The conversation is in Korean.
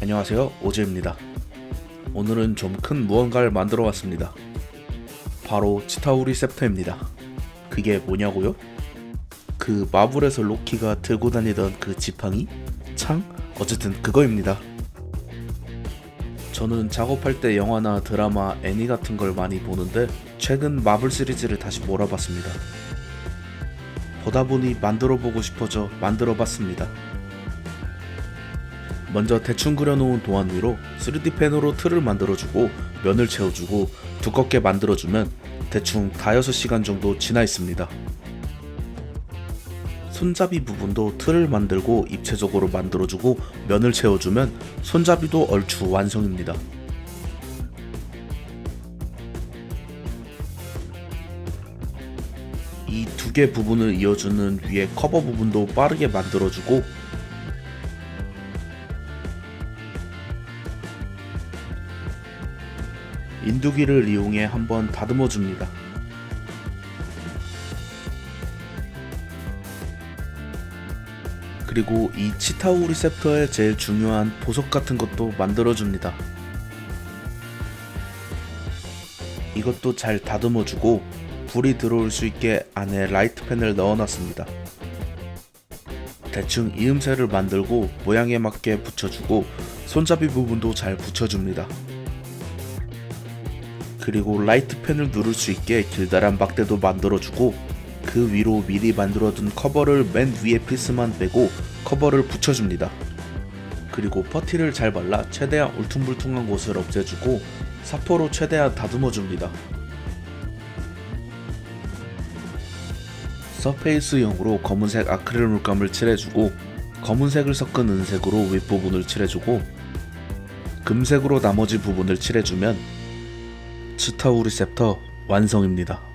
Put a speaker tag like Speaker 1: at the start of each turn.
Speaker 1: 안녕하세요. 오즈입니다. 오늘은 좀 큰 무언가를 만들어 왔습니다. 바로 치타우리 셉터입니다. 그게 뭐냐고요? 그 마블에서 로키가 들고 다니던 그 지팡이? 창? 어쨌든 그거입니다. 저는 작업할 때 영화나 드라마, 애니 같은 걸 많이 보는데 최근 마블 시리즈를 다시 몰아봤습니다. 보다 보니 만들어 보고 싶어져 만들어 봤습니다 먼저 대충 그려놓은 도안 위로 3D 펜으로 틀을 만들어주고 면을 채워주고 두껍게 만들어주면 대충 다여섯 시간 정도 지나 있습니다. 손잡이 부분도 틀을 만들고 입체적으로 만들어주고 면을 채워주면 손잡이도 얼추 완성입니다. 이 두 개 부분을 이어주는 위에 커버 부분도 빠르게 만들어주고 인두기를 이용해 한번 다듬어 줍니다. 그리고 이 치타우 리셉터의 제일 중요한 보석 같은 것도 만들어 줍니다. 이것도 잘 다듬어 주고 불이 들어올 수 있게 안에 라이트 펜을 넣어 놨습니다. 대충 이음새를 만들고 모양에 맞게 붙여주고 손잡이 부분도 잘 붙여줍니다. 그리고 라이트 펜을 누를 수 있게 길다란 막대도 만들어주고 그 위로 미리 만들어둔 커버를 맨 위에 피스만 빼고 커버를 붙여줍니다. 그리고 퍼티를 잘 발라 최대한 울퉁불퉁한 곳을 없애주고 사포로 최대한 다듬어줍니다. 서페이스용으로 검은색 아크릴 물감을 칠해주고 검은색을 섞은 은색으로 윗부분을 칠해주고 금색으로 나머지 부분을 칠해주면 치타우 리셉터 완성입니다.